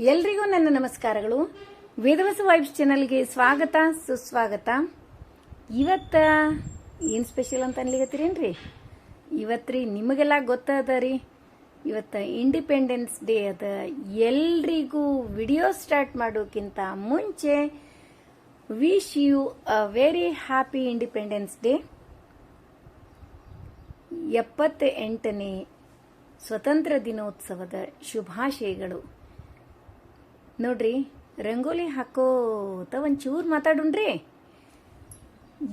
ಎಲ್ರಿಗೂ ನನ್ನ ನಮಸ್ಕಾರಗಳು. ವೇದವಸ ವೈಬ್ಸ್ ಚಾನಲ್ಗೆ ಸ್ವಾಗತ, ಸುಸ್ವಾಗತ. ಇವತ್ತ ಏನು ಸ್ಪೆಷಲ್ ಅಂತ ಅನ್ಲಿಕತ್ತೀರೇನ್ರಿ? ರೀ ನಿಮಗೆಲ್ಲ ಗೊತ್ತದ ರೀ ಇವತ್ತು ಇಂಡಿಪೆಂಡೆನ್ಸ್ ಡೇ ಅದ. ಎಲ್ರಿಗೂ ವಿಡಿಯೋ ಸ್ಟಾರ್ಟ್ ಮಾಡೋಕ್ಕಿಂತ ಮುಂಚೆ wish you a very happy independence day ಎಪ್ಪತ್ತ ಎಂಟನೇ ಸ್ವತಂತ್ರ ದಿನೋತ್ಸವದ ಶುಭಾಶಯಗಳು. ನೋಡ್ರಿ, ರಂಗೋಲಿ ಹಾಕೋತ ಒಂಚೂರು ಮಾತಾಡೋಣ್ರಿ.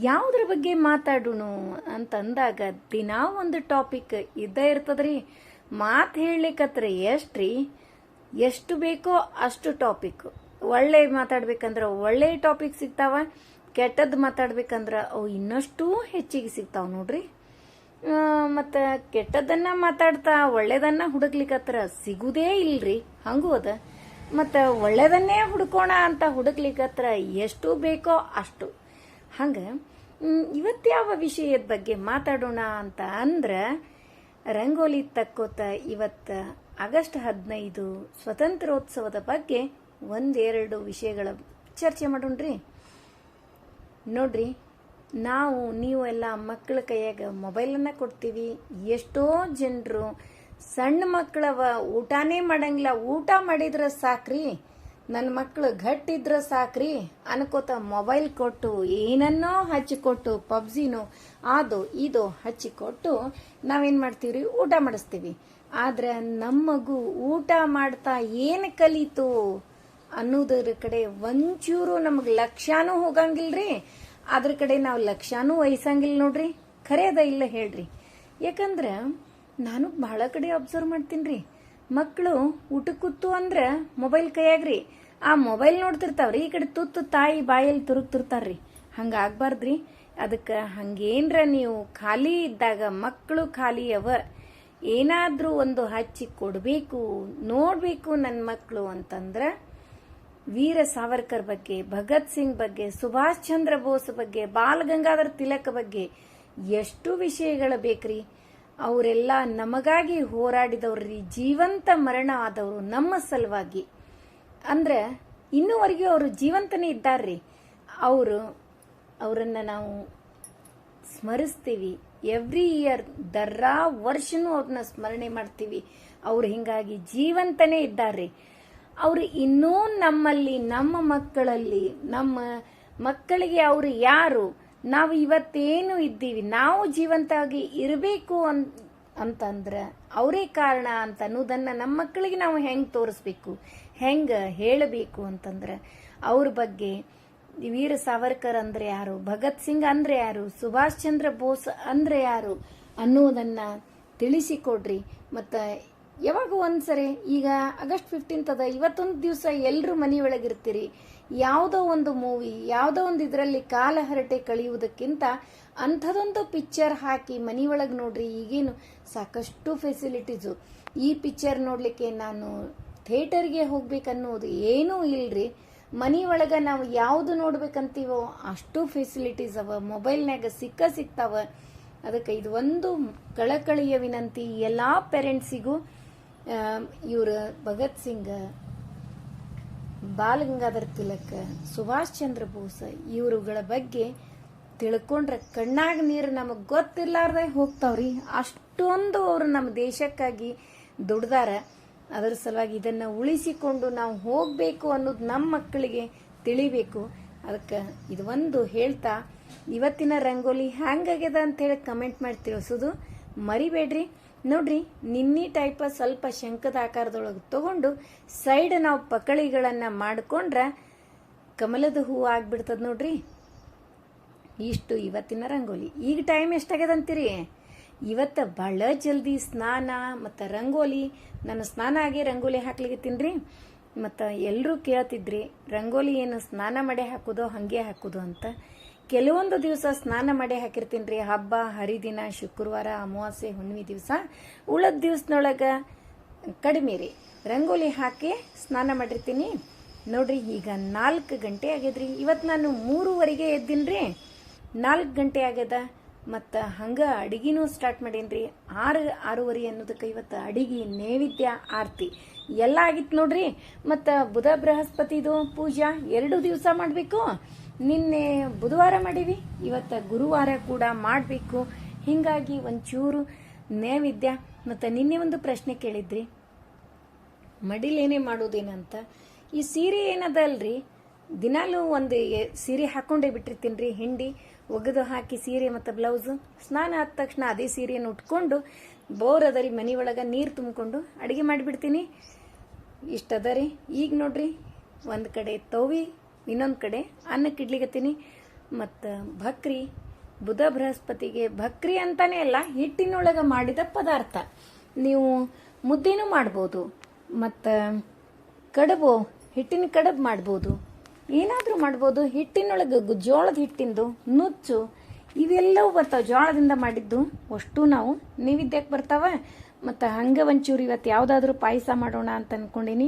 ಯಾವುದ್ರ ಬಗ್ಗೆ ಮಾತಾಡೋಣ ಅಂತಂದಾಗ ದಿನಾ ಒಂದು ಟಾಪಿಕ್ ಇದ್ದೇ ಇರ್ತದ್ರಿ. ಮಾತು ಹೇಳಲಿಕ್ಕತ್ರ ಎಷ್ಟ್ರಿ? ಎಷ್ಟು ಬೇಕೋ ಅಷ್ಟು ಟಾಪಿಕ್. ಒಳ್ಳೆ ಮಾತಾಡ್ಬೇಕಂದ್ರೆ ಒಳ್ಳೆ ಟಾಪಿಕ್ ಸಿಗ್ತಾವ ಕೆಟ್ಟದ್ದು ಮಾತಾಡ್ಬೇಕಂದ್ರೆ ಅವು ಇನ್ನಷ್ಟು ಹೆಚ್ಚಿಗೆ ಸಿಗ್ತಾವ ನೋಡ್ರಿ. ಮತ್ತು ಕೆಟ್ಟದನ್ನ ಮಾತಾಡ್ತಾ ಒಳ್ಳೆಯದನ್ನು ಹುಡುಕ್ಲಿಕ್ಕತ್ರ ಸಿಗುದೇ ಇಲ್ರಿ. ಹಂಗೂ ಅದ. ಮತ್ತು ಒಳ್ಳೇದನ್ನೇ ಹುಡ್ಕೋಣ ಅಂತ ಹುಡುಕ್ಲಿಕ್ಕತ್ರ ಎಷ್ಟು ಬೇಕೋ ಅಷ್ಟು. ಹಂಗೆ ಇವತ್ತ್ಯಾವ ವಿಷಯದ ಬಗ್ಗೆ ಮಾತಾಡೋಣ ಅಂತ ಅಂದ್ರೆ, ರಂಗೋಲಿ ತಕ್ಕೋತ ಇವತ್ತು ಆಗಸ್ಟ್ ಹದಿನೈದು ಸ್ವತಂತ್ರೋತ್ಸವದ ಬಗ್ಗೆ ಒಂದೆರಡು ವಿಷಯಗಳ ಚರ್ಚೆ ಮಾಡೋಣ್ರಿ. ನೋಡ್ರಿ, ನಾವು, ನೀವು ಎಲ್ಲ ಮಕ್ಕಳ ಕೈಯಾಗ ಮೊಬೈಲನ್ನು ಕೊಡ್ತೀವಿ. ಎಷ್ಟೋ ಜನರು ಸಣ್ಣ ಮಕ್ಕಳವ ಊಟನೇ ಮಾಡಂಗಿಲ್ಲ. ಊಟ ಮಾಡಿದ್ರೆ ಸಾಕ್ರಿ. ನನ್ನ ಮಕ್ಕಳು ಗಟ್ಟಿದ್ರೆ ಸಾಕ್ರಿ. ಅನ್ಕೋತ ಮೊಬೈಲ್ ಕೊಟ್ಟು, ಏನನ್ನೋ ಹಚ್ಚಿಕೊಟ್ಟು, ಪಬ್ಜಿನೋ ಅದು ಇದು ಹಚ್ಚಿಕೊಟ್ಟು ನಾವೇನು ಮಾಡ್ತೀವ್ರಿ? ಊಟ ಮಾಡಿಸ್ತೀವಿ. ಆದ್ರೆ ನಮ್ಮ ಮಗು ಊಟ ಮಾಡ್ತಾ ಏನು ಕಲಿತು ಅನ್ನೋದ್ರ ಕಡೆ ಒಂಚೂರು ನಮಗೆ ಲಕ್ಷ್ಯಾನೂ ಹೋಗಂಗಿಲ್ರಿ. ಅದ್ರ ಕಡೆ ನಾವು ಲಕ್ಷ್ಯಾನೂ ವಹಿಸಂಗಿಲ್ಲ ನೋಡ್ರಿ. ಖರೇದ ಇಲ್ಲ ಹೇಳ್ರಿ. ಯಾಕಂದ್ರೆ ನಾನು ಬಹಳ ಕಡೆ ಅಬ್ಸರ್ವ್ ಮಾಡ್ತೀನಿ ರೀ ಮಕ್ಕಳು ಊಟ ಕೂತು ಅಂದ್ರೆ ಮೊಬೈಲ್ ಕೈಯಾಗ್ರಿ. ಆ ಮೊಬೈಲ್ ನೋಡ್ತಿರ್ತಾವ್ರಿ, ಈ ಕಡೆ ತುತ್ತು ತಾಯಿ ಬಾಯಲ್ಲಿ ತುರುಕ್ತಿರ್ತಾರ್ರಿ. ಹಂಗಾಗ್ಬಾರ್ದ್ರಿ. ಅದಕ್ಕೆ ಹಂಗೇನ್ರ ನೀವು ಖಾಲಿ ಇದ್ದಾಗ ಮಕ್ಕಳು ಖಾಲಿ ಅವ ಏನಾದ್ರೂ ಒಂದು ಹಚ್ಚಿ ಕೊಡಬೇಕು, ನೋಡಬೇಕು ನನ್ನ ಮಕ್ಕಳು ಅಂತಂದ್ರೆ ವೀರ ಸಾವರ್ಕರ್ ಬಗ್ಗೆ, ಭಗತ್ ಸಿಂಗ್ ಬಗ್ಗೆ, ಸುಭಾಷ್ ಚಂದ್ರ ಬೋಸ್ ಬಗ್ಗೆ ಬಾಲ್ ಗಂಗಾಧರ್ ತಿಲಕ್ ಬಗ್ಗೆ ಎಷ್ಟು ವಿಷಯಗಳ ಬೇಕ್ರಿ. ಅವರೆಲ್ಲ ನಮಗಾಗಿ ಹೋರಾಡಿದವ್ರಿ, ಜೀವಂತ ಮರಣ ಆದವರು ನಮ್ಮ ಸಲುವಾಗಿ. ಅಂದ್ರೆ, ಇನ್ನೂವರೆಗೂ ಅವರು ಜೀವಂತನೇ ಇದ್ದಾರ್ರಿ. ಅವರು, ಅವರನ್ನ ನಾವು ಸ್ಮರಿಸ್ತೀವಿ. ಎವ್ರಿ ಇಯರ್ ದರ್ರಾ ವರ್ಷನೂ ಅವ್ರನ್ನ ಸ್ಮರಣೆ ಮಾಡ್ತೀವಿ. ಅವ್ರು ಹಿಂಗಾಗಿ ಜೀವಂತನೇ ಇದ್ದಾರ್ರಿ. ಅವರು ಇನ್ನೂ ನಮ್ಮಲ್ಲಿ, ನಮ್ಮ ಮಕ್ಕಳಲ್ಲಿ, ನಮ್ಮ ಮಕ್ಕಳಿಗೆ ಅವರು ಯಾರು? ನಾವು ಇವತ್ತೇನು ಇದ್ದೀವಿ? ನಾವು ಜೀವಂತವಾಗಿ ಇರಬೇಕು ಅಂತಂದ್ರೆ ಅವರೇ ಕಾರಣ ಅಂತ ಅನ್ನೋದನ್ನ ನಮ್ಮ ಮಕ್ಕಳಿಗೆ ನಾವು ಹೆಂಗ್ ತೋರಿಸ್ಬೇಕು? ಹೆಂಗೆ ಹೇಳಬೇಕು ಅಂತಂದ್ರೆ ಅವ್ರ ಬಗ್ಗೆ ವೀರ ಸಾವರ್ಕರ್ ಅಂದರೆ ಯಾರು? ಭಗತ್ ಸಿಂಗ್ ಅಂದರೆ ಯಾರು? ಸುಭಾಷ್ ಚಂದ್ರ ಬೋಸ್ ಅಂದರೆ ಯಾರು ಅನ್ನೋದನ್ನ ತಿಳಿಸಿಕೊಡ್ರಿ. ಮತ್ತ ಯಾವಾಗ ಒಂದ್ಸರಿ ಈಗ ಆಗಸ್ಟ್ ಫಿಫ್ಟೀನ್ತ್ ಅದ, ಇವತ್ತೊಂದು ದಿವಸ ಎಲ್ಲರೂ ಮನೆಯೊಳಗಿರ್ತೀರಿ ಯಾವುದೋ ಒಂದು ಮೂವಿ, ಯಾವುದೋ ಒಂದು ಇದರಲ್ಲಿ ಕಾಲ ಹರಟೆ ಕಳೆಯುವುದಕ್ಕಿಂತ ಅಂಥದೊಂದು ಪಿಕ್ಚರ್ ಹಾಕಿ ಮನೆಯೊಳಗೆ ನೋಡ್ರಿ, ಈಗೇನು ಸಾಕಷ್ಟು ಫೆಸಿಲಿಟೀಸು ಈ ಪಿಕ್ಚರ್ ನೋಡಲಿಕ್ಕೆ ನಾನು ಥಿಯೇಟರ್ಗೆ ಹೋಗ್ಬೇಕನ್ನೋದು ಏನೂ ಇಲ್ರಿ. ಒಳಗೆ ನಾವು ಯಾವುದು ನೋಡ್ಬೇಕಂತೀವೋ ಅಷ್ಟು ಫೆಸಿಲಿಟೀಸ್ ಅವ ಮೊಬೈಲ್ನಾಗ ಸಿಕ್ಕ ಸಿಗ್ತಾವ ಅದಕ್ಕೆ ಇದು ಒಂದು ಕಳಕಳಿಯ ವಿನಂತಿ ಎಲ್ಲ ಪೇರೆಂಟ್ಸಿಗೂ ಇವರು ಭಗತ್ ಸಿಂಗ್ ಬಾಲ್ ಗಂಗಾಧರ್ ತಿಲಕ್, ಸುಭಾಷ್ ಚಂದ್ರ ಬೋಸ್ ಇವರುಗಳ ಬಗ್ಗೆ ತಿಳ್ಕೊಂಡ್ರೆ ಕಣ್ಣಾಗ ನೀರು ನಮಗೆ ಗೊತ್ತಿರ್ಲಾರ್ದೆ ಹೋಗ್ತಾವ್ರಿ. ಅಷ್ಟೊಂದು ಅವರು ನಮ್ಮ ದೇಶಕ್ಕಾಗಿ ದುಡ್ದಾರ. ಅದರ ಸಲುವಾಗಿ ಇದನ್ನ ಉಳಿಸಿಕೊಂಡು ನಾವು ಹೋಗಬೇಕು ಅನ್ನೋದು ನಮ್ಮ ಮಕ್ಕಳಿಗೆ ತಿಳಿಬೇಕು. ಅದಕ್ಕೆ ಇದು ಒಂದು ಹೇಳ್ತಾ, ಇವತ್ತಿನ ರಂಗೋಲಿ ಹ್ಯಾಂಗಾಗ್ಯದ ಅಂತ ಹೇಳಿ ಕಮೆಂಟ್ ಮಾಡಿ ತಿಳಿಸೋದು ಮರಿಬೇಡ್ರಿ. ನೋಡ್ರಿ, ನಿನ್ನಿ ಟೈಪ ಸ್ವಲ್ಪ ಶಂಕದ ಆಕಾರದೊಳಗೆ ತಗೊಂಡು ಸೈಡ್ ನಾವು ಪಕಳಿಗಳನ್ನ ಮಾಡಿಕೊಂಡ್ರೆ ಕಮಲದ ಹೂವು ಆಗ್ಬಿಡ್ತದ ನೋಡ್ರಿ. ಇಷ್ಟು ಇವತ್ತಿನ ರಂಗೋಲಿ. ಈಗ ಟೈಮ್ ಎಷ್ಟಾಗ್ಯದ ಅಂತೀರಿ ಇವತ್ತು ಭಾಳ ಜಲ್ದಿ ಸ್ನಾನ ಮತ್ತು ರಂಗೋಲಿ. ನಾನು ಸ್ನಾನ ಆಗಿ ರಂಗೋಲಿ ಹಾಕ್ಲಿಕ್ಕೆ ತಿನ್ರಿ ಮತ್ತು ಎಲ್ಲರೂ ಕೇಳ್ತಿದ್ರಿ, ರಂಗೋಲಿ ಏನು ಸ್ನಾನ ಮಾಡಿ ಹಾಕೋದು ಹಾಗೆ ಹಾಕೋದು ಅಂತ. ಕೆಲವೊಂದು ದಿವಸ ಸ್ನಾನ ಮಾಡಿ ಹಾಕಿರ್ತೀನಿ ರೀ ಹಬ್ಬ, ಹರಿದಿನ, ಶುಕ್ರವಾರ, ಅಮಾವಾಸ್ಯೆ, ಹುಣ್ಣಿಮೆ ದಿವಸ. ಉಳದ ದಿವಸದೊಳಗೆ ಕಡಿಮೆ ರೀ. ರಂಗೋಲಿ ಹಾಕಿ ಸ್ನಾನ ಮಾಡಿರ್ತೀನಿ. ನೋಡ್ರಿ, ಈಗ ನಾಲ್ಕು ಗಂಟೆ ಆಗ್ಯದ್ರಿ. ಇವತ್ತು ನಾನು ಮೂರುವರೆಗೆ ಎದ್ದೀನಿ ರೀ ನಾಲ್ಕು ಗಂಟೆ ಆಗ್ಯದ. ಮತ್ತು ಹಂಗೆ ಅಡಿಗೆನೂ ಸ್ಟಾರ್ಟ್ ಮಾಡೀನಿ ರೀ ಆರು, ಆರೂವರೆ ಅನ್ನೋದಕ್ಕೆ ಇವತ್ತು ಅಡಿಗೆ, ನೈವೇದ್ಯ, ಆರತಿ ಎಲ್ಲ ಆಗಿತ್ತು ನೋಡ್ರಿ. ಮತ್ತು ಬುಧ ಬೃಹಸ್ಪತಿದು ಪೂಜಾ ಎರಡು ದಿವಸ ಮಾಡಬೇಕು. ನಿನ್ನೆ ಬುಧವಾರ ಮಾಡೀವಿ, ಇವತ್ತು ಗುರುವಾರ ಕೂಡ ಮಾಡಬೇಕು. ಹೀಗಾಗಿ ಒಂಚೂರು ನೈವೇದ್ಯ ಮತ್ತು ನಿನ್ನೆ ಒಂದು ಪ್ರಶ್ನೆ ಕೇಳಿದ್ರಿ. ಮಡಿಲೇನೆ ಮಾಡೋದೇನಂತ? ಈ ಸೀರೆ ಏನದಲ್ರಿ? ದಿನಾಲೂ ಒಂದು ಸೀರೆ ಹಾಕೊಂಡೇ ಬಿಟ್ಟಿರ್ತೀನಿ ರೀ ಹಿಂಡಿ, ಒಗೆದು ಹಾಕಿ ಸೀರೆ ಮತ್ತು ಬ್ಲೌಸು. ಸ್ನಾನ ಆದ ತಕ್ಷಣ ಅದೇ ಸೀರೆಯನ್ನು ಉಟ್ಕೊಂಡು ಬೋರ್ ಅದ ರೀ ಮನೆ ಒಳಗೆ ನೀರು ತುಂಬಿಕೊಂಡು ಅಡುಗೆ ಮಾಡಿಬಿಡ್ತೀನಿ. ಇಷ್ಟದ ರೀ ಈಗ ನೋಡ್ರಿ, ಒಂದು ಕಡೆ ತೋವಿ ಇನ್ನೊಂದು ಕಡೆ ಅನ್ನಕ್ಕೆ ಇಡ್ಲಿಕತ್ತೀನಿ ಮತ್ತು ಭಕ್ರಿ, ಬುಧ ಬೃಹಸ್ಪತಿಗೆ ಭಕ್ರಿ ಅಂತಾನೆ ಅಲ್ಲ, ಹಿಟ್ಟಿನೊಳಗೆ ಮಾಡಿದ ಪದಾರ್ಥ. ನೀವು ಮುದ್ದೆನೂ ಮಾಡ್ಬೋದು, ಮತ್ತು ಕಡುಬು, ಹಿಟ್ಟಿನ ಕಡುಬು ಮಾಡ್ಬೋದು. ಏನಾದರೂ ಮಾಡ್ಬೋದು, ಹಿಟ್ಟಿನೊಳಗೆ ಜೋಳದ ಹಿಟ್ಟಿಂದು, ನುಚ್ಚು, ಇವೆಲ್ಲವೂ ಬರ್ತಾವೆ. ಜೋಳದಿಂದ ಮಾಡಿದ್ದು ಅಷ್ಟು ನಾವು ನೈವೇದ್ಯಕ್ಕೆ ಬರ್ತಾವ. ಮತ್ತು ಹಂಗೆ ಒಂಚೂರು ಇವತ್ತು ಯಾವುದಾದ್ರೂ ಪಾಯಸ ಮಾಡೋಣ ಅಂತ ಅನ್ಕೊಂಡೀನಿ.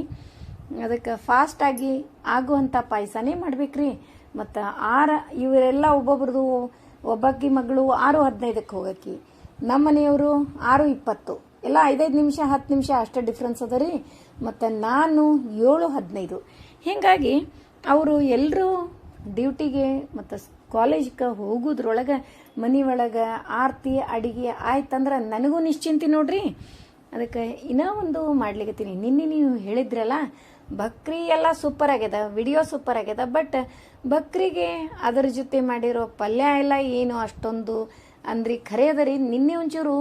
ಅದಕ್ಕೆ ಫಾಸ್ಟಾಗಿ ಆಗುವಂಥ ಪಾಯಸನೇ ಮಾಡ್ಬೇಕ್ರಿ. ಮತ್ತು ಆರ, ಇವರೆಲ್ಲ ಒಬ್ಬೊಬ್ರದ್ದು ಒಬ್ಬಕ್ಕಿ ಮಗಳು ಆರು ಹದಿನೈದಕ್ಕೆ ಹೋಗಕ್ಕಿ. ನಮ್ಮ ಮನೆಯವರು ಆರು ಇಪ್ಪತ್ತು. ಎಲ್ಲ ಐದೈದು ನಿಮಿಷ, ಹತ್ತು ನಿಮಿಷ ಅಷ್ಟೇ ಡಿಫ್ರೆನ್ಸ್ ಅದ ರೀ. ಮತ್ತು ನಾನು ಏಳು ಹದಿನೈದು. ಹೀಗಾಗಿ ಅವರು ಎಲ್ಲರೂ ಡ್ಯೂಟಿಗೆ ಮತ್ತು ಕಾಲೇಜ್ಗೆ ಹೋಗೋದ್ರೊಳಗೆ ಮನೆ ಒಳಗೆ ಆರತಿ, ಅಡಿಗೆ ಆಯ್ತಂದ್ರೆ ನನಗೂ ನಿಶ್ಚಿಂತಿ ನೋಡ್ರಿ. ಅದಕ್ಕೆ ಇನ್ನೂ ಒಂದು ಮಾಡ್ಲಿಕತ್ತೀನಿ. ನಿನ್ನೆ ನೀವು ಹೇಳಿದ್ರಲ್ಲ ಬಕ್ರಿ ಎಲ್ಲ ಸೂಪರ್ ಆಗ್ಯದ ವಿಡಿಯೋ ಸೂಪರ್ ಆಗ್ಯದ ಬಟ್ ಬಕ್ರಿಗೆ ಅದರ ಜೊತೆ ಮಾಡಿರೋ ಪಲ್ಯ ಎಲ್ಲ ಏನು ಅಷ್ಟೊಂದು ಅಂದ್ರೆ ರೀ ನಿನ್ನೆ ಒಂಚೂರು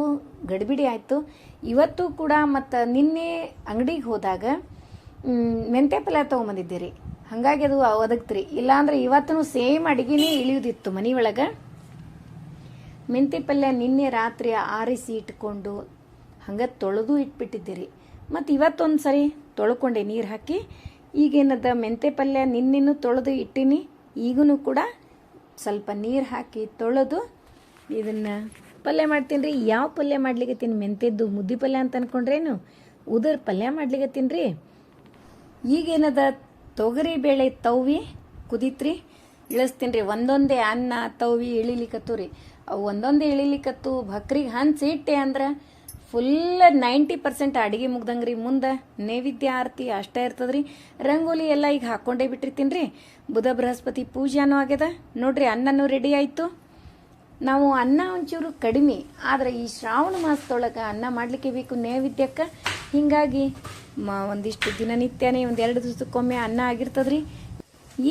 ಗಡಿಬಿಡಿ ಆಯಿತು. ಇವತ್ತು ಕೂಡ ಮತ್ತು ನಿನ್ನೆ ಅಂಗಡಿಗೆ ಹೋದಾಗ ಮ್, ಮೆಂತೆ ಪಲ್ಯ ತೊಗೊಂಬಂದಿದ್ದೆ ರೀ ಹಾಗಾಗಿ ಅದು ಒದಗ್ತ್ರಿ. ಇಲ್ಲಾಂದ್ರೆ ಇವತ್ತು ಸೇಮ್ ಅಡಿಗೆನೇ ಇಳಿಯೋದಿತ್ತು ಒಳಗೆ. ಮೆಂತೆ ಪಲ್ಯ ನಿನ್ನೆ ರಾತ್ರಿ ಆರಿಸಿ ಇಟ್ಕೊಂಡು ಹಂಗೆ ತೊಳೆದು ಇಟ್ಬಿಟ್ಟಿದ್ದೀರಿ. ಮತ್ತು ಇವತ್ತೊಂದು ಸರಿ ತೊಳ್ಕೊಂಡೆ ನೀರು ಹಾಕಿ, ಈಗೇನದ ಮೆಂತೆ ಪಲ್ಯ ನಿನ್ನೆನೂ ತೊಳೆದು ಇಟ್ಟಿನಿ ಈಗೂ ಕೂಡ ಸ್ವಲ್ಪ ನೀರು ಹಾಕಿ ತೊಳೆದು ಇದನ್ನು ಪಲ್ಯ ಮಾಡ್ತೀನಿ ರೀ ಯಾವ ಪಲ್ಯ ಮಾಡ್ಲಿಕತ್ತೀನಿ ಮೆಂತೆದ್ದು ಮುದ್ದೆ ಪಲ್ಯ ಅಂತ ಅಂದ್ಕೊಂಡ್ರೇನು ಉದರ್ ಪಲ್ಯ ಮಾಡ್ಲಿಕತ್ತೀನಿ ರೀ ಈಗೇನದ ತೊಗರಿ ಬೇಳೆ ತವ್ವಿ ಕುದಿತ್ರಿ ಇಳಿಸ್ತೀನಿ ರೀ ಒಂದೊಂದೇ ಅನ್ನ, ತವ್ವಿ ಇಳಿಲಿಕ್ಕತ್ತು ರೀ ಅವು ಒಂದೊಂದೇ ಇಳಿಲಿಕ್ಕತ್ತು ಭಕ್ರಿಗೆ ಹಂಚಿ ಇಟ್ಟೆ ಅಂದ್ರೆ ಫುಲ್ ನೈಂಟಿ ಪರ್ಸೆಂಟ್ ಅಡಿಗೆ ಮುಗ್ದಂಗೆ ರೀ ಮುಂದೆ ನೈವೇದ್ಯ, ಆರತಿ ಅಷ್ಟೇ ಇರ್ತದ್ರಿ. ರಂಗೋಲಿ ಎಲ್ಲ ಈಗ ಹಾಕ್ಕೊಂಡೇ ಬಿಟ್ಟಿರ್ತೀನಿ ರೀ ಬುಧ ಬೃಹಸ್ಪತಿ ಪೂಜಾನೂ ಆಗ್ಯದ. ನೋಡ್ರಿ ಅನ್ನನೂ ರೆಡಿ ಆಯಿತು. ನಾವು ಅನ್ನ ಒಂಚೂರು ಕಡಿಮೆ, ಆದರೆ ಈ ಶ್ರಾವಣ ಮಾಸದೊಳಗೆ ಅನ್ನ ಮಾಡಲಿಕ್ಕೆ ಬೇಕು ನೈವೇದ್ಯಕ್ಕೆ. ಹಿಂಗಾಗಿ ಮ, ಒಂದಿಷ್ಟು ದಿನನಿತ್ಯನೇ ಒಂದು ಎರಡು ದಿವಸಕ್ಕೊಮ್ಮೆ ಅನ್ನ ಆಗಿರ್ತದ್ರಿ.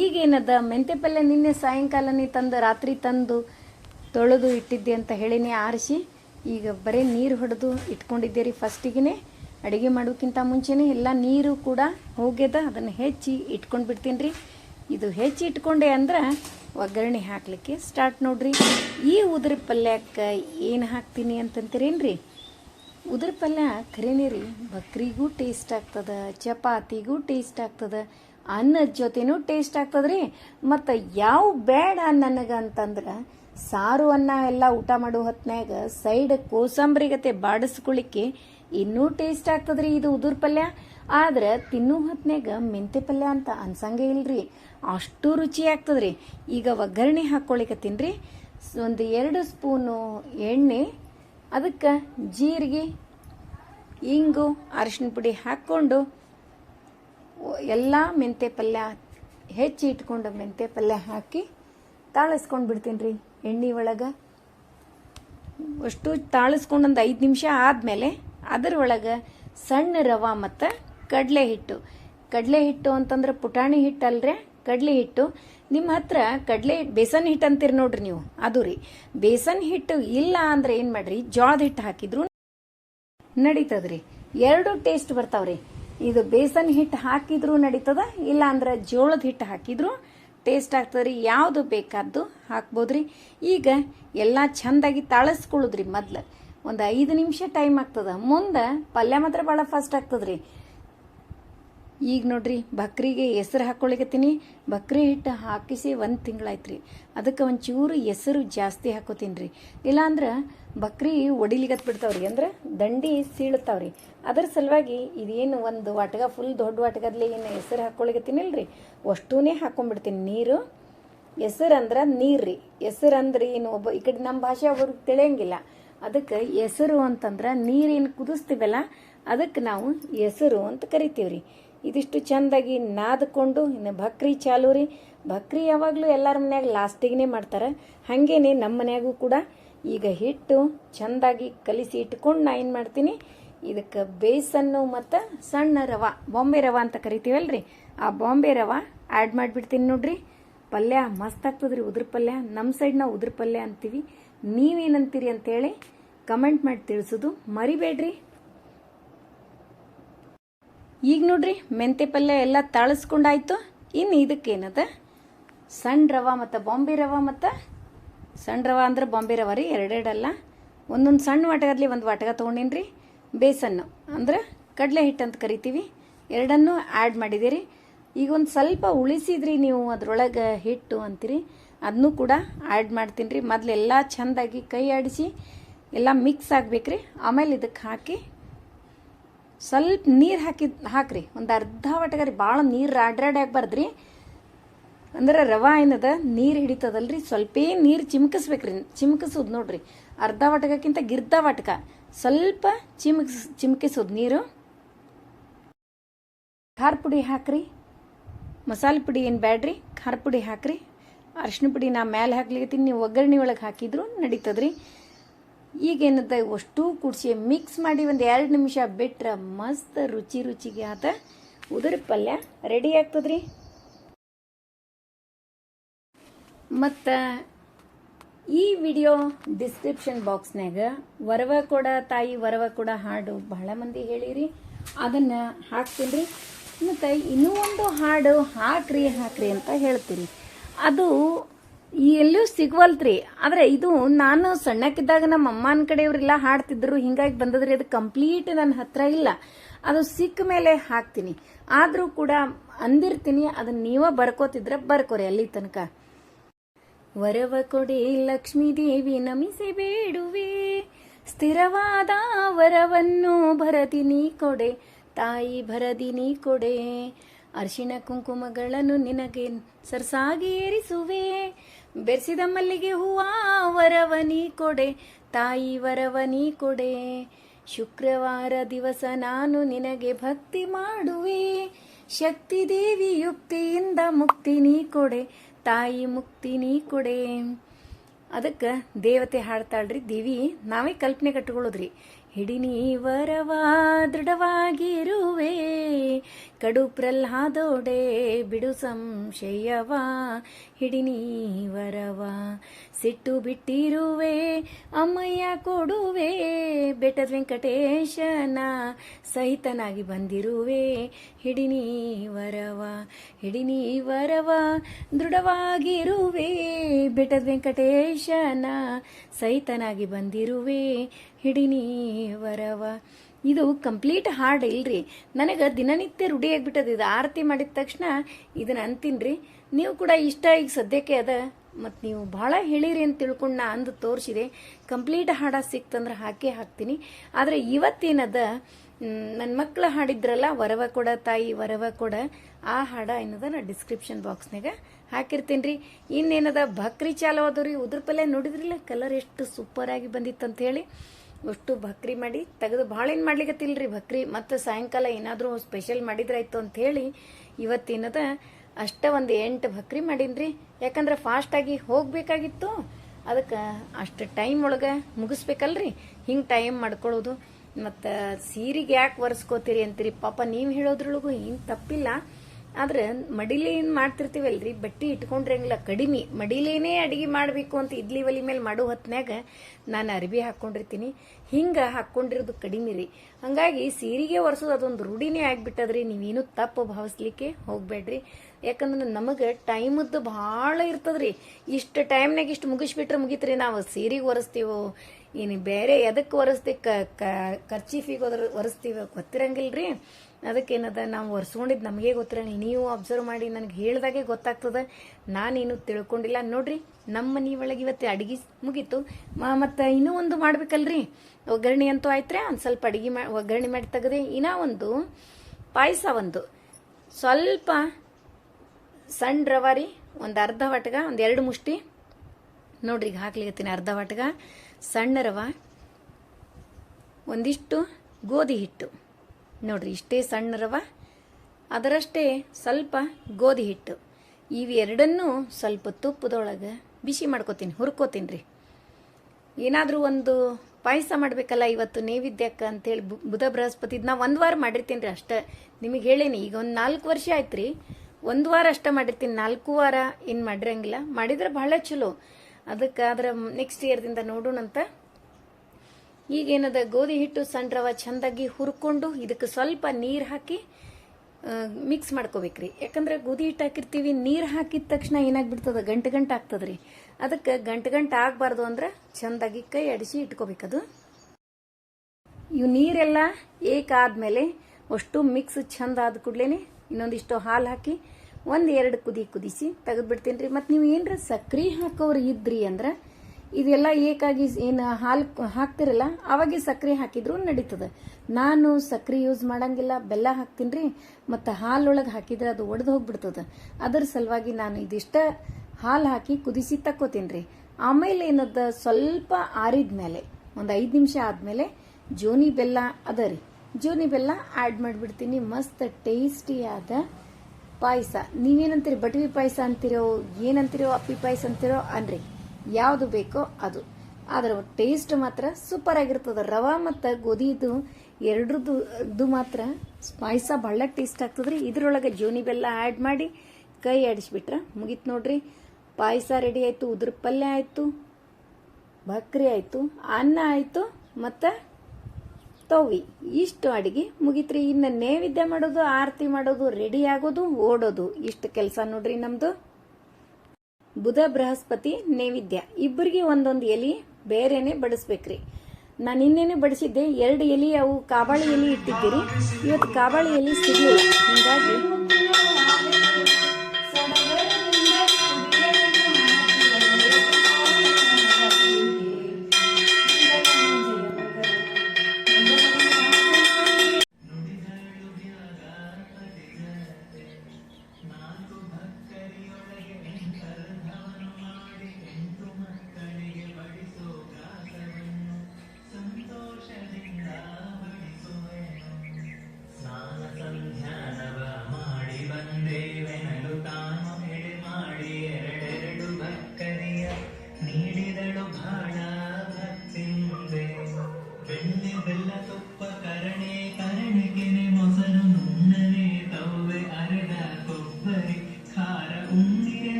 ಈಗೇನದ, ಮೆಂತೆ ಪಲ್ಯ ನಿನ್ನೆ ಸಾಯಂಕಾಲನೇ ತಂದು, ರಾತ್ರಿ ತಂದು ತೊಳೆದು ಇಟ್ಟಿದ್ದೆ ಅಂತ ಹೇಳಿನೇ ಆರಿಸಿ. ಈಗ ಬರೀ ನೀರು ಹೊಡೆದು ಇಟ್ಕೊಂಡಿದ್ದೆ ರೀ ಫಸ್ಟಿಗೆ ಅಡುಗೆ ಮಾಡೋಕ್ಕಿಂತ ಮುಂಚೆನೇ ಎಲ್ಲ ನೀರು ಕೂಡ ಹೋಗ್ಯದ, ಅದನ್ನು ಹೆಚ್ಚಿ ಇಟ್ಕೊಂಡು ಬಿಡ್ತೀನಿ ರೀ ಇದು ಹೆಚ್ಚಿ ಇಟ್ಕೊಂಡೆ ಅಂದ್ರೆ ಒಗ್ಗರಣೆ ಹಾಕ್ಲಿಕ್ಕೆ ಸ್ಟಾರ್ಟ್ ನೋಡ್ರಿ. ಈ ಉದ್ರ ಪಲ್ಯಕ್ಕೆ ಏನು ಹಾಕ್ತೀನಿ ಅಂತಂತೀರೇನ್ರಿ? ಉದ್ರ ಪಲ್ಯ ಖರೇನೆ ರೀ ಬಕ್ರಿಗೂ ಟೇಸ್ಟ್ ಆಗ್ತದ, ಚಪಾತಿಗೂ ಟೇಸ್ಟ್ ಆಗ್ತದ, ಅನ್ನದ ಜೊತೆನೂ ಟೇಸ್ಟ್ ಆಗ್ತದ್ರಿ. ಮತ್ತು ಯಾವ ಬೇಡ ನನಗೆ ಅಂತಂದ್ರೆ ಸಾರು ಅನ್ನ ಎಲ್ಲ ಊಟ ಮಾಡೋ ಹೊತ್ನ್ಯಾಗ ಸೈಡ್ ಕೋಸಂಬರಿ ಗತೆ ಬಾಡಿಸ್ಕೊಳಿಕ್ಕೆ ಇನ್ನೂ ಟೇಸ್ಟ್ ಆಗ್ತದ್ರಿ ಇದು ಉದುರ್ ಪಲ್ಯ? ಆದ್ರೆ ತಿನ್ನೋ ಹೊತ್ನ್ಯಾಗ ಮೆಂತೆ ಪಲ್ಯ ಅಂತ ಅನ್ಸಂಗೇ ಇಲ್ರಿ. ಅಷ್ಟು ರುಚಿ ಆಗ್ತದ್ರಿ. ಈಗ ಒಗ್ಗರಣೆ ಹಾಕ್ಕೊಳಿಕತ್ತೀನಿ ರೀ ಒಂದು ಎರಡು ಸ್ಪೂನು ಎಣ್ಣೆ, ಅದಕ್ಕೆ ಜೀರಿಗೆ, ಇಂಗು ಅರಿಶಿನ ಪುಡಿ ಹಾಕ್ಕೊಂಡು ಎಲ್ಲ ಮೆಂತೆ ಪಲ್ಯ ಹೆಚ್ಚಿ ಇಟ್ಕೊಂಡು ಮೆಂತೆ ಪಲ್ಯ ಹಾಕಿ ತಾಳಿಸ್ಕೊಂಡು ಬಿಡ್ತೀನಿ ರೀ ಎಣ್ಣೆ ಒಳಗೆ ಅಷ್ಟು ತಾಳಿಸ್ಕೊಂಡು ಒಂದು ಐದು ನಿಮಿಷ ಆದಮೇಲೆ ಅದರೊಳಗೆ ಸಣ್ಣ ರವೆ ಮತ್ತು ಕಡಲೆ ಹಿಟ್ಟು. ಕಡಲೆ ಹಿಟ್ಟು ಅಂತಂದ್ರೆ ಪುಟಾಣಿ ಹಿಟ್ಟು ಅಲ್ರಿ? ಕಡಲೆ ಹಿಟ್ಟು. ನಿಮ್ಮ ಹತ್ರ ಕಡಲೆ ಬೇಸನ್ ಹಿಟ್ಟು ಅಂತೀರಿ ನೋಡ್ರಿ ನೀವು. ಅದು ರೀ. ಬೇಸನ್ ಹಿಟ್ಟು ಇಲ್ಲ ಅಂದ್ರೆ ಏನು ಮಾಡ್ರಿ? ಜೋಳದ ಹಿಟ್ಟು ಹಾಕಿದ್ರು ನಡೀತದ್ರಿ ಎರಡು ಟೇಸ್ಟ್ ಬರ್ತಾವ್ರಿ ಇದು ಬೇಸನ್ ಹಿಟ್ಟು ಹಾಕಿದ್ರು ನಡೀತದ, ಇಲ್ಲ ಅಂದ್ರೆ ಜೋಳದ ಹಿಟ್ಟು ಹಾಕಿದ್ರು ಟೇಸ್ಟ್ ಆಗ್ತದೆ ರೀ ಯಾವುದು ಬೇಕಾದ್ದು ಹಾಕ್ಬೋದು ರೀ ಈಗ ಎಲ್ಲ ಚಂದಾಗಿ ತಾಳಿಸ್ಕೊಳ್ಳೋದ್ರಿ ಮೊದ್ಲು. ಒಂದು ಐದು ನಿಮಿಷ ಟೈಮ್ ಆಗ್ತದೆ. ಮುಂದೆ ಪಲ್ಯ ಮಾತ್ರ ಭಾಳ ಫಾಸ್ಟ್ ಆಗ್ತದ್ರಿ. ಈಗ ನೋಡ್ರಿ, ಬಕ್ರಿಗೆ ಹೆಸರು ಹಾಕ್ಕೊಳಿಕತ್ತೀನಿ ಬಕ್ರಿ ಹಿಟ್ಟು ಹಾಕಿಸಿ ಒಂದು ತಿಂಗಳಾಯ್ತು ರೀ ಅದಕ್ಕೆ ಒಂಚೂರು ಹೆಸರು ಜಾಸ್ತಿ ಹಾಕೋತೀನಿ ರೀ ಇಲ್ಲಾಂದ್ರೆ ಬಕ್ರಿ ಒಡಿಲಿಗತ್ ಬಿಡ್ತಾವ್ರಿ, ಅಂದ್ರೆ ದಂಡಿ ಸೀಳುತ್ತಾವ್ರಿ ಅದರ ಸಲುವಾಗಿ ಇದೇನು ಒಂದು ವಾಟಗ ಫುಲ್ ದೊಡ್ಡ ವಾಟಗದ್ಲಿ ಏನು ಹೆಸರು ಅಲ್ರಿ ಅಷ್ಟೂನೇ ಹಾಕೊಂಡ್ಬಿಡ್ತೀನಿ ನೀರು. ಹೆಸರು ಅಂದ್ರೆ ನೀರು ರೀ ಹೆಸರು ಅಂದ್ರೆ ಏನು ಒಬ್ಬ, ಈ ಕಡೆ ನಮ್ಮ ಭಾಷೆ ಅವ್ರಿಗೆ ತಿಳಿಯಂಗಿಲ್ಲ. ಅದಕ್ಕೆ ಹೆಸರು ಅಂತಂದ್ರೆ ನೀರೇನು ಕುದಿಸ್ತೀವಲ್ಲ ಅದಕ್ಕೆ ನಾವು ಹೆಸರು ಅಂತ ಕರಿತೀವ್ರಿ. ಇದಿಷ್ಟು ಚಂದಾಗಿ ನಾದ್ಕೊಂಡು, ಇನ್ನು ಬಕ್ರಿ ಚಾಲು ರೀ. ಬಕ್ರಿ ಯಾವಾಗಲೂ ಎಲ್ಲರ ಮನ್ಯಾಗ ಲಾಸ್ಟಿಗೆ ಮಾಡ್ತಾರೆ. ಹಾಗೇನೆ ನಮ್ಮ ಮನ್ಯಾಗೂ ಕೂಡ. ಈಗ ಹಿಟ್ಟು ಚೆಂದಾಗಿ ಕಲಿಸಿ ಇಟ್ಕೊಂಡು ನಾ ಏನು ಮಾಡ್ತೀನಿ? ಇದಕ್ಕೆ ಬೇಸನ್ನು ಮತ್ತು ಸಣ್ಣ ರವ, ಬಾಂಬೆ ರವ ಅಂತ ಕರಿತೀವಲ್ರಿ. ಆ ಬಾಂಬೆ ರವ ಆ್ಯಡ್ ಮಾಡಿಬಿಡ್ತೀನಿ ನೋಡ್ರಿ. ಪಲ್ಯ ಮಸ್ತ್ ಆಗ್ತದ್ರಿ ಉದ್ರ ಪಲ್ಯ. ನಮ್ಮ ಸೈಡ್ನ ಉದ್ರ ಪಲ್ಯ ಅಂತೀವಿ. ನೀವೇನಂತೀರಿ ಅಂತೇಳಿ ಕಮೆಂಟ್ ಮಾಡಿ ತಿಳಿಸೋದು ಮರಿಬೇಡ್ರಿ. ಈಗ ನೋಡ್ರಿ, ಮೆಂತೆ ಪಲ್ಯ ಎಲ್ಲ ತಾಳಿಸ್ಕೊಂಡಾಯ್ತು. ಇನ್ನು ಇದಕ್ಕೇನದ? ಸಣ್ಣ ರವ ಮತ್ತು ಬಾಂಬೆ ರವ ಮತ್ತು? ಸಣ್ಣ ರವ ಅಂದ್ರೆ ಬಾಂಬೆ ರವ ರೀ, ಎರಡೆರಡಲ್ಲ. ಒಂದೊಂದು ಸಣ್ಣ ವಾಟಗದಲ್ಲಿ ಒಂದು ವಾಟಗ ತೊಗೊಂಡೀನಿ ಬೇಸನ್ನು ಅಂದ್ರೆ ಕಡಲೆ ಹಿಟ್ಟು ಅಂತ ಕರಿತೀವಿ. ಎರಡನ್ನೂ ಆ್ಯಡ್ ಮಾಡಿದ್ದೀರಿ ಈಗ ಒಂದು ಸ್ವಲ್ಪ ಉಳಿಸಿದ್ರಿ ನೀವು ಅದರೊಳಗೆ ಹಿಟ್ಟು ಅಂತೀರಿ. ಅದನ್ನೂ ಕೂಡ ಆ್ಯಡ್ ಮಾಡ್ತೀನಿ ರೀ ಮೊದಲೆಲ್ಲ ಚೆಂದಾಗಿ ಕೈ ಆಡಿಸಿ, ಎಲ್ಲ ಮಿಕ್ಸ್ ಆಗಬೇಕ್ರಿ. ಆಮೇಲೆ ಇದಕ್ಕೆ ಹಾಕಿ ಸ್ವಲ್ಪ ನೀರು ಹಾಕಿ ಹಾಕ್ರಿ. ಒಂದು ಅರ್ಧ ವಟಗರಿ ಭಾಳ ನೀರು ರಾಡ್ರಾಡಿ ಹಾಕ್ಬಾರ್ದ್ರಿ ಅಂದ್ರೆ ರವ ಏನದ? ನೀರು ಹಿಡಿತದಲ್ರಿ. ಸ್ವಲ್ಪೇ ನೀರು ಚಿಮ್ಕಿಸ್ಬೇಕ್ರಿ. ಚಿಮ್ಕಿಸೋದು ನೋಡ್ರಿ. ಅರ್ಧ ವಾಟಕಕ್ಕಿಂತ ಗಿರ್ಧ ವಾಟಕ. ಸ್ವಲ್ಪ ಚಿಮ್ಕಿಸ್, ಚಿಮ್ಕಿಸೋದು ನೀರು. ಖಾರ ಪುಡಿ ಹಾಕ್ರಿ. ಮಸಾಲೆ ಪುಡಿ ಏನು ಬ್ಯಾಡ್ರಿ? ಖಾರ ಪುಡಿ ಹಾಕ್ರಿ. ಅರಿಶಿನ ಪುಡಿ ನಾ ಮ್ಯಾಲೆ ಹಾಕ್ಲಿಕ್ಕೆ ನೀವು ಒಗ್ಗರಣೆ ಒಳಗೆ ಹಾಕಿದ್ರು ನಡೀತದ್ರಿ. ಈಗೇನದ ಅಷ್ಟು ಕುಡ್ಸಿ ಮಿಕ್ಸ್ ಮಾಡಿ ಒಂದು ಎರಡು ನಿಮಿಷ ಬಿಟ್ರೆ ಮಸ್ತ್ ರುಚಿ ರುಚಿಗೆ ಆತ ಉದುರು ಪಲ್ಯ. ರೆಡಿ ಆಗ್ತದ್ರಿ? ಮತ್ತು ಈ ವಿಡಿಯೋ ಡಿಸ್ಕ್ರಿಪ್ಷನ್ ಬಾಕ್ಸ್ನಾಗ ವರವ ಕೊಡ ತಾಯಿ, ವರವ ಕೊಡ ಹಾಡು ಬಹಳ ಮಂದಿ ಹೇಳಿರಿ. ಅದನ್ನು ಹಾಕ್ತೀನಿ ರೀ ಮತ್ತು ಇನ್ನೂ ಒಂದು ಹಾಡು ಹಾಕ್ರಿ ಹಾಕ್ರಿ ಅಂತ ಹೇಳ್ತೀರಿ. ಅದು ಎಲ್ಲೂ ಸಿಗ್ವಲ್ತ್ರಿ ಆದರೆ ಇದು ನಾನು ಸಣ್ಣಕ್ಕಿದ್ದಾಗ ನಮ್ಮ ಅಮ್ಮನ ಕಡೆಯವರೆಲ್ಲ ಹಾಡ್ತಿದ್ರು, ಹಿಂಗಾಗಿ ಬಂದದ್ರಿ. ಅದು ಕಂಪ್ಲೀಟ್ ನನ್ನ ಹತ್ರ ಇಲ್ಲ. ಅದು ಸಿಕ್ಕ ಮೇಲೆ ಹಾಕ್ತೀನಿ. ಆದರೂ ಕೂಡ ಅಂದಿರ್ತೀನಿ, ಅದನ್ನ ನೀವ ಬರ್ಕೋತಿದ್ರೆ ಬರ್ಕೋರಿ ಅಲ್ಲಿ ತನಕ. ವರವ ಕೊಡಿ ಲಕ್ಷ್ಮೀ ದೇವಿ, ನಮಿಸಿ ಬೇಡುವೆ. ಸ್ಥಿರವಾದ ವರವನ್ನು ಭರದಿನಿ ಕೊಡೆ, ತಾಯಿ ಭರದಿನಿ ಕೊಡೆ. ಅರಿಶಿಣ ಕುಂಕುಮಗಳನ್ನು ನಿನಗೆ ಸರ್ಸಾಗಿ ಏರಿಸುವೆ. ಬೆರೆಸಿದ ಮಲ್ಲಿಗೆ ಹೂವ ವರವನಿ ಕೊಡೆ, ತಾಯಿ ವರವನಿ ಕೊಡೆ. ಶುಕ್ರವಾರ ದಿವಸ ನಾನು ನಿನಗೆ ಭಕ್ತಿ ಮಾಡುವೆ. ಶಕ್ತಿ ದೇವಿ ಯುಕ್ತಿಯಿಂದ ಮುಕ್ತಿ ನೀ ಕೊಡೆ, ತಾಯಿ ಮುಕ್ತಿ ನೀ ಕೊಡೆ. ಅದಕ್ಕೆ ದೇವತೆ ಹಾಡ್ತಾಳ್ರಿ, ದೇವಿ, ನಾವೇ ಕಲ್ಪನೆ ಕಟ್ಕೊಳ್ಳೋದ್ರಿ ಹಿಡಿನಿ ವರವ ದೃಢವಾಗಿರುವೆ. ಕಡು ಪ್ರಹ್ಲಾದೋಡೆ ಬಿಡು ಸಂಶಯವ ಹಿಡಿನೀವರವ ಸಿಟ್ಟು ಬಿಟ್ಟಿರುವೆ, ಅಮ್ಮಯ್ಯ ಕೊಡುವೆ, ಬೆಟ್ಟದ ವೆಂಕಟೇಶನ ಸಹಿತನಾಗಿ ಬಂದಿರುವೆ. ಹಿಡಿನೀ ವರವ ಹಿಡಿನೀ ದೃಢವಾಗಿರುವೆ. ಬೆಟ್ಟದ ವೆಂಕಟೇಶನ ಸಹಿತನಾಗಿ ಬಂದಿರುವೆ. ಹಿಡಿನೀ ವರವ. ಇದು ಕಂಪ್ಲೀಟ್ ಹಾರ್ಡ್ ಇಲ್ರಿ. ನನಗೆ ದಿನನಿತ್ಯ ರೂಢಿ ಆಗಿಬಿಟ್ಟದ ಇದು. ಆರತಿ ಮಾಡಿದ ತಕ್ಷಣ ಇದನ್ನ ಅಂತೀನಿ ನೀವು ಕೂಡ ಇಷ್ಟ ಈಗ ಸದ್ಯಕ್ಕೆ ಅದ. ಮತ್ತು ನೀವು ಭಾಳ ಹೇಳಿರಿ ಅಂತ ತಿಳ್ಕೊಂಡು ನಾ ಅಂದು ತೋರಿಸಿದೆ. ಕಂಪ್ಲೀಟ್ ಹಾಡ ಸಿಕ್ತಂದ್ರೆ ಹಾಕೇ ಹಾಕ್ತೀನಿ. ಆದರೆ ಇವತ್ತೇನದ? ನನ್ನ ಮಕ್ಕಳು ಹಾಡಿದ್ರಲ್ಲ, ವರವ ಕೊಡ ತಾಯಿ, ವರವ ಕೊಡ. ಆ ಹಾಡ ಏನದ? ನಾ ಡಿಸ್ಕ್ರಿಪ್ಷನ್ ಬಾಕ್ಸ್ನಾಗ ಹಾಕಿರ್ತೀನಿ ರೀ ಇನ್ನೇನದ? ಭಕ್ರಿ ಚಾಲು ಅದಾವ್ರಿ ಉದ್ರ ಪಲ್ಯ ನೋಡಿದ್ರಲ್ಲ? ಕಲರ್ ಎಷ್ಟು ಸೂಪರ್ ಆಗಿ ಬಂದಿತ್ತು ಅಂತ ಹೇಳಿ. ಅಷ್ಟು ಭಕ್ರಿ ಮಾಡಿ, ತೆಗೆದು ಭಾಳ ಏನು ಮಾಡ್ಲಿಕತ್ತಿಲ್ರಿ ಭಕ್ರಿ? ಮತ್ತು ಸಾಯಂಕಾಲ ಏನಾದರೂ ಸ್ಪೆಷಲ್ ಮಾಡಿದ್ರಾಯ್ತು ಅಂತ ಹೇಳಿ ಇವತ್ತೇನದ ಅಷ್ಟ ಒಂದು ಎಂಟು ಭಕ್ರಿ ಮಾಡೀನ್ರಿ. ಯಾಕಂದ್ರೆ ಫಾಸ್ಟಾಗಿ ಹೋಗಬೇಕಾಗಿತ್ತು. ಅದಕ್ಕೆ ಅಷ್ಟು ಟೈಮ್ ಒಳಗೆ ಮುಗಿಸ್ಬೇಕಲ್ರಿ. ಹಿಂಗೆ ಟೈಮ್ ಮಾಡ್ಕೊಳ್ಳೋದು ಮತ್ತು ಸೀರೆಗೆ ಯಾಕೆ ಒರೆಸ್ಕೋತೀರಿ ಅಂತೀರಿ? ಪಾಪ ನೀವು ಹೇಳೋದ್ರೊಳಗೂ ಏನು ತಪ್ಪಿಲ್ಲ. ಆದ್ರೆ ಮಡಿಲಿ ಏನ್ ಮಾಡ್ತಿರ್ತೀವಲ್ರಿ? ಬಟ್ಟಿ ಇಟ್ಕೊಂಡ್ರಂಗಿಲ್ಲ, ಕಡಿಮೆ. ಮಡಿಲೇನೇ ಅಡಿಗೆ ಮಾಡಬೇಕು ಅಂತ ಇಡ್ಲಿ ಒಲಿ ಮೇಲೆ ಮಾಡೋ ಹೊತ್ನ್ಯಾಗ ನಾನು ಅರ್ಬಿ ಹಾಕ್ಕೊಂಡಿರ್ತೀನಿ ಹಿಂಗೆ ಹಾಕ್ಕೊಂಡಿರೋದು ಕಡಿಮೆ ರೀ. ಹಂಗಾಗಿ ಸೀರೆಗೆ ಒರೆಸೋದು ಅದೊಂದು ರೂಢಿನೇ ಆಗ್ಬಿಟ್ಟದ್ರಿ. ನೀವೇನು ತಪ್ಪು ಭಾವಿಸ್ಲಿಕ್ಕೆ ಹೋಗ್ಬೇಡ್ರಿ. ಯಾಕಂದ್ರೆ ನಮಗೆ ಟೈಮದ್ದು ಭಾಳ ಇರ್ತದ್ರಿ. ಇಷ್ಟು ಟೈಮ್ನಾಗ ಇಷ್ಟು ಮುಗಿಸ್ಬಿಟ್ರೆ ಮುಗಿತ್ರಿ ನಾವು ಸೀರೆಗೆ ಒರೆಸ್ತೀವೋ, ಏನು ಬೇರೆ ಎದಕ್ಕೆ ಒರೆಸ್ತಿ ಖರ್ಚೀಫಿಗೆ ಒರೆಸ್ತೀವೋ ಗೊತ್ತಿರಂಗಿಲ್ಲ ಗೊತ್ತಿರಂಗಿಲ್ರಿ. ಅದಕ್ಕೇನದ, ನಾವು ಒರೆಸ್ಕೊಂಡಿದ್ದು ನಮಗೆ ಗೊತ್ತಿರಂಗಿಲ್ಲ ನೀವು ಅಬ್ಸರ್ವ್ ಮಾಡಿ, ನನಗೆ ಹೇಳ್ದಾಗೆ ಗೊತ್ತಾಗ್ತದೆ. ನಾನೇನು ತಿಳ್ಕೊಂಡಿಲ್ಲ. ನೋಡ್ರಿ, ನಮ್ಮ ಮನೆ ಒಳಗೆ ಇವತ್ತು ಅಡಿಗೆ ಮುಗೀತು. ಮತ್ತು ಇನ್ನೂ ಒಂದು ಮಾಡ್ಬೇಕಲ್ರಿ? ಒಗ್ಗರಣೆ ಅಂತೂ ಆಯ್ತ್ರೆ, ಒಂದು ಸ್ವಲ್ಪ ಅಡಿಗೆ ಮಾ ಒಗ್ಗರಣೆ ಮಾಡಿ ತೆಗೆದೆ, ಇನ್ನೂ ಒಂದು ಪಾಯಸ ಒಂದು. ಸ್ವಲ್ಪ ಸಣ್ಣ ರವೆ ರೀ, ಒಂದು ಅರ್ಧ ವಾಟಗ, ಒಂದು ಎರಡು ಮುಷ್ಟಿ. ನೋಡ್ರಿ, ಈಗ ಹಾಕ್ಲಿಕತ್ತೀನಿ ಅರ್ಧ ವಾಟಗ. ಸಣ್ಣ ರವೆ, ಒಂದಿಷ್ಟು ಗೋಧಿ ಹಿಟ್ಟು. ನೋಡ್ರಿ, ಇಷ್ಟೇ ಸಣ್ಣ ರವ, ಅದರಷ್ಟೇ ಸ್ವಲ್ಪ ಗೋಧಿ ಹಿಟ್ಟು. ಇವೆರಡನ್ನೂ ಸ್ವಲ್ಪ ತುಪ್ಪದೊಳಗೆ ಬಿಸಿ ಮಾಡ್ಕೋತೀನಿ, ಹುರ್ಕೋತೀನಿ ರೀ. ಏನಾದರೂ ಒಂದು ಪಾಯಸ ಮಾಡಬೇಕಲ್ಲ ಇವತ್ತು ನೈವೇದ್ಯಕ್ಕೆ ಅಂತೇಳಿ ಬುಧ ಬೃಹಸ್ಪತಿ ನಾ ಒಂದು ವಾರ ಮಾಡಿರ್ತೀನಿ ರೀ ಅಷ್ಟೇ. ನಿಮಗೆ ಹೇಳೇನಿ, ಈಗ ಒಂದು ನಾಲ್ಕು ವರ್ಷ ಆಯ್ತು ರೀ. ಒಂದು ವಾರ ಅಷ್ಟೇ ಮಾಡಿರ್ತೀನಿ, ನಾಲ್ಕು ವಾರ ಏನು ಮಾಡಿರಂಗಿಲ್ಲ. ಮಾಡಿದ್ರೆ ಬಹಳ ಚಲೋ ಅದಕ್ಕೆ ಆದ್ರೆ ನೆಕ್ಸ್ಟ್ ಇಯರ್ದಿಂದ ನೋಡೋಣಂತ ಈಗೇನದ ಗೋಧಿ ಹಿಟ್ಟು ಸಣ್ಣ ರವೆ ಚಂದಾಗಿ ಹುರ್ಕೊಂಡು ಇದಕ್ಕೆ ಸ್ವಲ್ಪ ನೀರು ಹಾಕಿ ಮಿಕ್ಸ್ ಮಾಡ್ಕೋಬೇಕ್ರಿ. ಯಾಕಂದ್ರೆ ಗೋಧಿ ಹಿಟ್ಟು ಹಾಕಿರ್ತೀವಿ, ನೀರು ಹಾಕಿದ ತಕ್ಷಣ ಏನಾಗ್ಬಿಡ್ತದ? ಗಂಟು ಗಂಟು ಆಗ್ತದ್ರಿ. ಅದಕ್ಕೆ ಗಂಟು ಗಂಟು ಆಗಬಾರ್ದು ಅಂದ್ರೆ ಚಂದಾಗಿ ಕೈ ಅಡಿಸಿ ಇಟ್ಕೋಬೇಕದು ಇವು ನೀರೆಲ್ಲ ಏಕಾದ್ಮೇಲೆ ಅಷ್ಟು ಮಿಕ್ಸ್ ಚಂದ ಆದ ಕೂಡ್ಲೇನೆ ಇನ್ನೊಂದಿಷ್ಟು ಹಾಲು ಹಾಕಿ ಒಂದು ಎರಡು ಕುದಿ ಕುದಿಸಿ ತೆಗೆದ್ಬಿಡ್ತೀನಿ ರೀ ಮತ್ತು ನೀವು ಏನರ ಸಕ್ರೆ ಹಾಕೋರು ಇದ್ರಿ ಅಂದ್ರೆ ಇದೆಲ್ಲ ಏಕಾಗಿ ಏನು ಹಾಲು ಹಾಕ್ತಿರಲ್ಲ, ಅವಾಗೆ ಸಕ್ಕರೆ ಹಾಕಿದ್ರು ನಡೀತದೆ. ನಾನು ಸಕ್ಕರೆ ಯೂಸ್ ಮಾಡಂಗಿಲ್ಲ, ಬೆಲ್ಲ ಹಾಕ್ತೀನಿ ರೀ ಮತ್ತು ಹಾಲೊಳಗೆ ಹಾಕಿದ್ರೆ ಅದು ಒಡೆದು ಹೋಗ್ಬಿಡ್ತದೆ. ಅದರ ಸಲುವಾಗಿ ನಾನು ಇದಿಷ್ಟ ಹಾಲು ಹಾಕಿ ಕುದಿಸಿ ತಕ್ಕೋತೀನಿ ರೀ ಆಮೇಲೆ ಏನದ, ಸ್ವಲ್ಪ ಆರಿದ ಮೇಲೆ ಒಂದು ಐದು ನಿಮಿಷ ಆದಮೇಲೆ ಜೋನಿ ಬೆಲ್ಲ ಅದ ರೀ. ಜೋನಿ ಬೆಲ್ಲ ಆ್ಯಡ್ ಮಾಡಿಬಿಡ್ತೀನಿ. ಮಸ್ತ್ ಟೇಸ್ಟಿಯಾದ ಪಾಯಸ. ನೀವೇನಂತೀರಿ? ಬಟವಿ ಪಾಯಸ ಅಂತೀರೋ, ಏನಂತೀರೋ, ಅಪ್ಪಿ ಪಾಯಸ ಅಂತೀರೋ, ಅನ್ರಿ. ಯಾವುದು ಬೇಕೋ ಅದು. ಆದ್ರೆ ಟೇಸ್ಟ್ ಮಾತ್ರ ಸೂಪರ್ ಆಗಿರ್ತದೆ. ರವಾ ಮತ್ತು ಗೋಧಿದು ಎರಡ್ರದ್ದು ಮಾತ್ರ ಪಾಯಸ ಭಾಳ ಟೇಸ್ಟ್ ಆಗ್ತದ್ರಿ. ಇದರೊಳಗೆ ಜೋನಿ ಬೆಲ್ಲ ಆ್ಯಡ್ ಮಾಡಿ ಕೈ ಆಡಿಸ್ಬಿಟ್ರೆ ಮುಗೀತು ನೋಡ್ರಿ. ಪಾಯಸ ರೆಡಿ ಆಯಿತು, ಉದ್ರ ಪಲ್ಯ ಆಯಿತು, ಬಕ್ರಿ ಆಯಿತು, ಅನ್ನ ಆಯಿತು ಮತ್ತು ತವ್ವಿ. ಇಷ್ಟು ಅಡಿಗೆ ಮುಗಿತ್ರಿ. ಇನ್ನು ನೈವೇದ್ಯ ಮಾಡೋದು, ಆರತಿ ಮಾಡೋದು ರೆಡಿ ಆಗೋದು, ಓಡೋದು. ಇಷ್ಟು ಕೆಲಸ ನೋಡ್ರಿ ನಮ್ದು. ಬುಧ, ಬೃಹಸ್ಪತಿ, ನೈವೇದ್ಯ. ಇಬ್ಬರಿಗೆ ಒಂದೊಂದು ಎಲಿ, ಬೇರೆನೆ ಬಡಿಸ್ಬೇಕ್ರಿ. ನಾನು ನಿನ್ನೆನೆ ಬಡಿಸಿದ್ದೆ, ಎರಡು ಎಲಿ ಅವು ಕಾಬಾಳಿ ಎಲಿ ಇಟ್ಟಿದ್ದೀರಿ. ಇವತ್ತು ಕಾಬಾಳಿ ಎಲಿ ಸಿಗಲಿಲ್ಲ. ಹಿಂಗಾಗಿ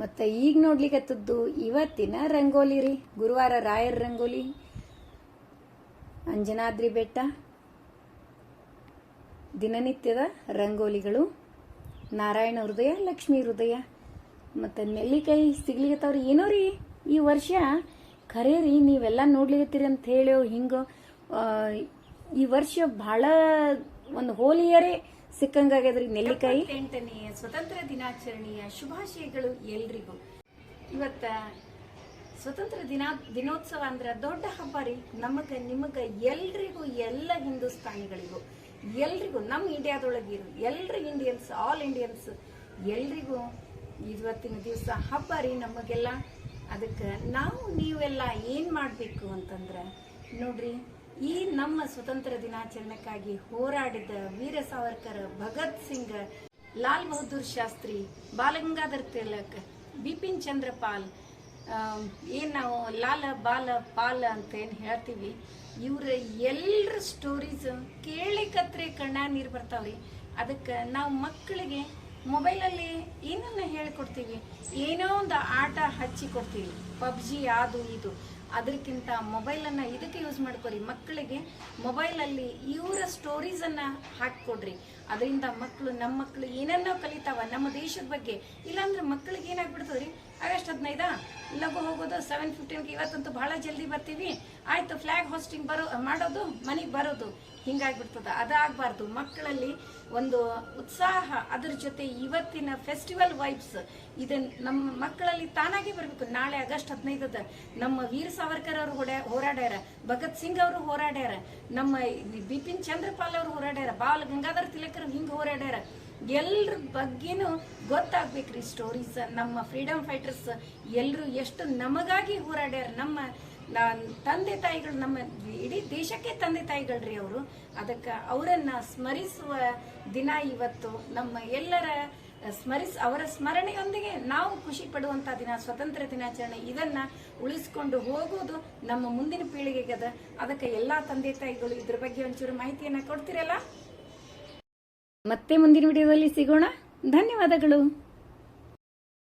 ಮತ್ತು ಈಗ ನೋಡ್ಲಿಕ್ಕತ್ತದ್ದು ಇವತ್ತಿನ ರಂಗೋಲಿ ರೀ. ಗುರುವಾರ ರಾಯರ ರಂಗೋಲಿ. ಅಂಜನಾದ್ರಿ ಬೆಟ್ಟ. ದಿನನಿತ್ಯದ ರಂಗೋಲಿಗಳು. ನಾರಾಯಣ ಹೃದಯ, ಲಕ್ಷ್ಮೀ ಹೃದಯ. ಮತ್ತು ನೆಲ್ಲಿಕಾಯಿ ಸಿಗ್ಲಿಕತ್ತವ್ರಿ. ಏನೋ ರೀ, ಈ ವರ್ಷ ಖರೆ ರೀ, ನೀವೆಲ್ಲ ನೋಡ್ಲಿಕತ್ತೀರಿ ಅಂತ ಹೇಳೋ ಹಿಂಗೋ ಈ ವರ್ಷ ಬಹಳ ಒಂದು ಹೋಲಿಯರೇ ಸಿಕ್ಕಂಗಾಗ್ಯದ್ರಿ ನೆಲ್ಲಿಕಾಯಿ? ಎಂಟನೆಯ ಸ್ವತಂತ್ರ ದಿನಾಚರಣೆಯ ಶುಭಾಶಯಗಳು ಎಲ್ರಿಗೂ. ಇವತ್ತ ಸ್ವತಂತ್ರ ದಿನ ದಿನೋತ್ಸವ ಅಂದ್ರೆ ದೊಡ್ಡ ಹಬ್ಬ ರೀ. ನಮಗ, ನಿಮಗ, ಎಲ್ರಿಗೂ, ಎಲ್ಲ ಹಿಂದೂಸ್ತಾನಿಗಳಿಗೂ. ಎಲ್ರಿಗೂ, ನಮ್ಮ ಇಂಡಿಯಾದೊಳಗಿರು ಎಲ್ರ ಇಂಡಿಯನ್ಸ್, ಆಲ್ ಇಂಡಿಯನ್ಸ್, ಎಲ್ರಿಗೂ ಇವತ್ತಿನ ದಿವಸ ಹಬ್ಬ ರೀ ನಮಗೆಲ್ಲ. ಅದಕ್ಕೆ ನಾವು ನೀವೆಲ್ಲ ಏನು ಮಾಡಬೇಕು ಅಂತಂದ್ರೆ, ನೋಡ್ರಿ ಈ ನಮ್ಮ ಸ್ವತಂತ್ರ ದಿನಾಚರಣೆಗಾಗಿ ಹೋರಾಡಿದ ವೀರ ಸಾವರ್ಕರ್ ಭಗತ್ ಸಿಂಗ್, ಲಾಲ್ ಬಹದ್ದೂರ್ ಶಾಸ್ತ್ರಿ, ಬಾಲಗಂಗಾಧರ್ ತಿಲಕ್, ಬಿಪಿನ್ ಚಂದ್ರಪಾಲ್ ಪಾಲ್ ಏನ್ ನಾವು ಲಾಲ ಬಾಲ ಪಾಲ ಅಂತ ಏನ್ ಹೇಳ್ತೀವಿ, ಇವರ ಎಲ್ಲರ ಸ್ಟೋರೀಸ್ ಕೇಳಿಕತ್ರೆ ಕಣ್ಣ ನೀರು ಬರ್ತಾವ್ರಿ. ಅದಕ್ಕೆ ನಾವು ಮಕ್ಕಳಿಗೆ ಮೊಬೈಲಲ್ಲಿ ಏನನ್ನ ಹೇಳ್ಕೊಡ್ತೀವಿ? ಏನೋ ಒಂದು ಆಟ ಹಚ್ಚಿ ಕೊಡ್ತೀವಿ. ಪಬ್ಜಿ ಅದು ಇದು. ಅದಕ್ಕಿಂತ ಮೊಬೈಲನ್ನು ಇದಕ್ಕೆ ಯೂಸ್ ಮಾಡ್ಕೊರಿ ಮಕ್ಕಳಿಗೆ ಮೊಬೈಲಲ್ಲಿ ಇವರ ಸ್ಟೋರೀಸನ್ನು ಹಾಕಿಕೊಡ್ರಿ. ಅದರಿಂದ ಮಕ್ಕಳು ನಮ್ಮ ಮಕ್ಕಳು ಏನನ್ನೋ ಕಲಿತಾವ, ನಮ್ಮ ದೇಶದ ಬಗ್ಗೆ. ಇಲ್ಲಾಂದ್ರೆ ಮಕ್ಕಳಿಗೆ ಏನಾಗ್ಬಿಡ್ತದ್ರಿ? ಆಗಸ್ಟ್ ಹದಿನೈದಾ? ಲಘು ಹೋಗೋದು ಸೆವೆನ್ ಫಿಫ್ಟೀನ್ಗೆ ಇವತ್ತಂತೂ ಭಾಳ ಜಲ್ದಿ ಬರ್ತೀವಿ. ಆಯಿತು ಫ್ಲ್ಯಾಗ್ ಹೋಸ್ಟಿಂಗ್ ಬರೋ, ಮಾಡೋದು, ಮನೆಗೆ ಬರೋದು. ಹಿಂಗಾಗ್ಬಿಡ್ತದ. ಅದಾಗಬಾರ್ದು. ಮಕ್ಕಳಲ್ಲಿ ಒಂದು ಉತ್ಸಾಹ, ಅದ್ರ ಜೊತೆ ಇವತ್ತಿನ ಫೆಸ್ಟಿವಲ್ ವೈಬ್ಸ್ ಇದನ್ನ ನಮ್ಮ ಮಕ್ಕಳಲ್ಲಿ ತಾನಾಗಿ ಬರಬೇಕು. ನಾಳೆ ಆಗಸ್ಟ್ ಹದಿನೈದದ ನಮ್ಮ ವೀರ ಸಾವರ್ಕರ್ ಅವರು ಹೊಡೆ- ಹೋರಾಡ್ಯಾರ, ಭಗತ್ ಸಿಂಗ್ ಅವರು ಹೋರಾಡ್ಯಾರ, ನಮ್ಮ ಬಿಪಿನ್ ಚಂದ್ರಪಾಲ್ ಅವರು ಹೋರಾಡ್ಯಾರ, ಬಾಲ್ ಗಂಗಾಧರ್ ತಿಲಕರ್ ಹಿಂಗೆ ಹೋರಾಡ್ಯಾರ. ಎಲ್ರ ಬಗ್ಗೆನೂ ಗೊತ್ತಾಗ್ಬೇಕ್ರಿ ಸ್ಟೋರೀಸ್ ನಮ್ಮ ಫ್ರೀಡಮ್ ಫೈಟರ್ಸ್ ಎಲ್ಲರೂ ಎಷ್ಟು ನಮಗಾಗಿ ಹೋರಾಡ್ಯಾರ. ನಮ್ಮ ನಾನ್ ತಂದೆ ತಾಯಿಗಳು ನಮ್ಮ ಇಡೀ ದೇಶಕ್ಕೆ ತಂದೆ ತಾಯಿಗಳ್ರಿ ಅವರು. ಅದಕ್ಕೆ ಅವರನ್ನ ಸ್ಮರಿಸುವ ದಿನ ಇವತ್ತು ನಮ್ಮ ಎಲ್ಲರ ಸ್ಮರಿಸ್, ಅವರ ಸ್ಮರಣೆಯೊಂದಿಗೆ ನಾವು ಖುಷಿ ಪಡುವಂತ ದಿನ, ಸ್ವತಂತ್ರ ದಿನಾಚರಣೆ. ಇದನ್ನ ಉಳಿಸ್ಕೊಂಡು ಹೋಗೋದು ನಮ್ಮ ಮುಂದಿನ ಪೀಳಿಗೆಗೆ ಅದ. ಅದಕ್ಕೆ ಎಲ್ಲಾ ತಂದೆ ತಾಯಿಗಳು ಇದ್ರ ಬಗ್ಗೆ ಒಂಚೂರು ಮಾಹಿತಿಯನ್ನ ಕೊಡ್ತಿರಲ್ಲ? ಮತ್ತೆ ಮುಂದಿನ ವಿಡಿಯೋದಲ್ಲಿ ಸಿಗೋಣ. ಧನ್ಯವಾದಗಳು.